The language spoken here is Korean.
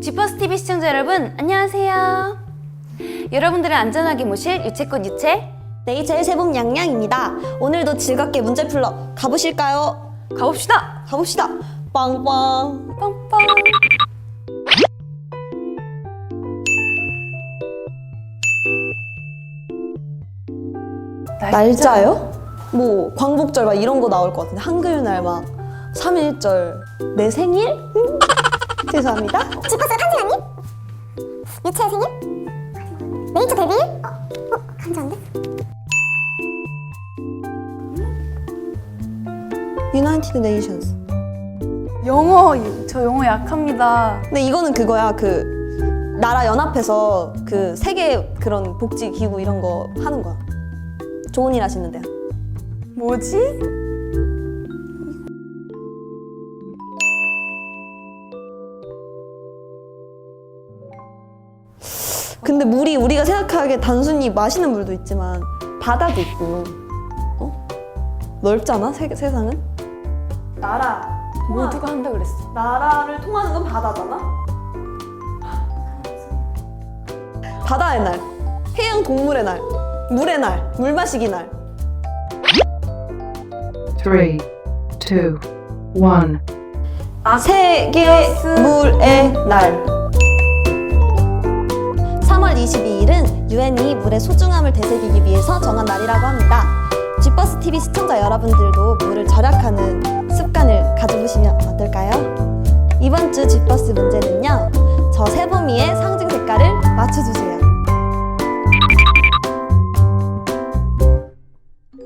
지퍼스 TV 시청자 여러분, 안녕하세요. 여러분들을 안전하게 모실 유채꽃 유채 네이처의 세봄 양양입니다. 오늘도 즐겁게 문제 풀러 가보실까요? 가봅시다. 가봅시다. 빵빵. 빵빵. 날짜요? 뭐 광복절 막 이런 거 나올 것 같은데 한글날 막 3일절 내 생일? 음? 죄송합니다. 지퍼스 한진아님? 유채의 생일? 네이처 데뷔일? 어, 어 간지한데? 유나이티드 네이션스. 영어, 저 영어 약합니다. 근데 이거는 그거야 그 나라 연합해서 그 세계 그런 복지 기구 이런 거 하는 거야. 좋은 일 하시는 데야. 뭐지? 근데 물이 우리가 생각하기에 단순히 마시는 물도 있지만 바다도 있고 어? 넓잖아 세, 세상은 나라 모두가 한다 그랬어. 나라를 통하는 건 바다잖아 바다의 날 해양 동물의 날 물의 날물 마시기 날 three, two, one. 세계 물의 날 3월 22일은 유엔이 물의 소중함을 되새기기 위해서 정한 날이라고 합니다. 쥐버스 TV 시청자 여러분들도 물을 절약하는 습관을 가져보시면 어떨까요? 이번 주 쥐버스 문제는요. 저 세범이의 상징 색깔을 맞춰주세요.